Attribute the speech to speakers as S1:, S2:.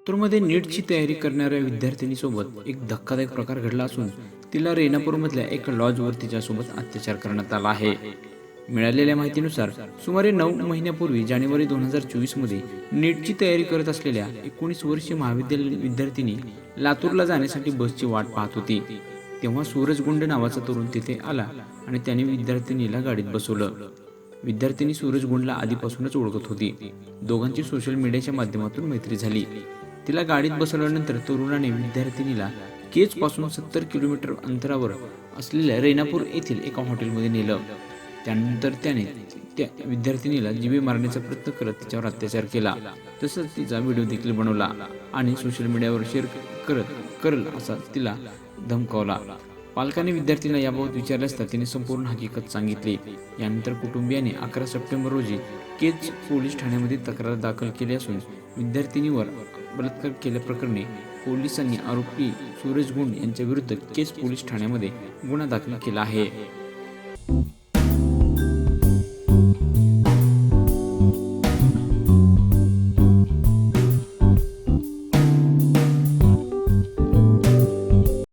S1: लातूरमध्ये नीटची तयारी करणाऱ्या विद्यार्थिनीसोबत एक धक्कादायक प्रकार घडला असून तिला रेणापूरमधल्या एका लॉजवर तिच्यासोबत अत्याचार करण्यात आला आहे. मिळालेल्या माहितीनुसार सुमारे नऊ महिन्यापूर्वी जानेवारी दोन हजार चोवीसमध्ये नीटची तयारी करत असलेल्या एकोणीस वर्षीय महाविद्यालयीन विद्यार्थिनी लातूरला जाण्यासाठी बसची वाट पाहत होती. तेव्हा सूरज गुंड नावाचा तरुण तिथे आला आणि त्याने विद्यार्थिनीला गाडीत बसवलं. विद्यार्थिनी सूरज गुंडला आधीपासूनच ओळखत होती. दोघांची सोशल मीडियाच्या माध्यमातून मैत्री झाली. तिला गाडीत बसवल्यानंतर तरुणाने विद्यार्थिनीला केजपासून सत्तर किलोमीटर अंतरावर असलेल्या रेणापूर येथील एका हॉटेलमध्ये नेलं. त्यानंतर त्याने त्या विद्यार्थिनीला जीवे मारण्याचा प्रयत्न करत तिच्यावर अत्याचार केला. तसंच तिचा व्हिडिओ देखील बनवला आणि सोशल मीडियावर शेअर करत करल असा तिला धमकावला. पालकांनी विद्यार्थीला याबाबत विचारले असता तिने संपूर्ण हकीकत सांगितली. यानंतर कुटुंबियांनी अकरा सप्टेंबर रोजी केज पोलीस ठाण्यामध्ये तक्रार दाखल केली असून विद्यार्थिनीवर बलात्कार केल्याप्रकरणी पोलिसांनी आरोपी सूरज गुंड यांच्याविरुद्ध केज पोलीस ठाण्यामध्ये गुन्हा दाखल केला आहे.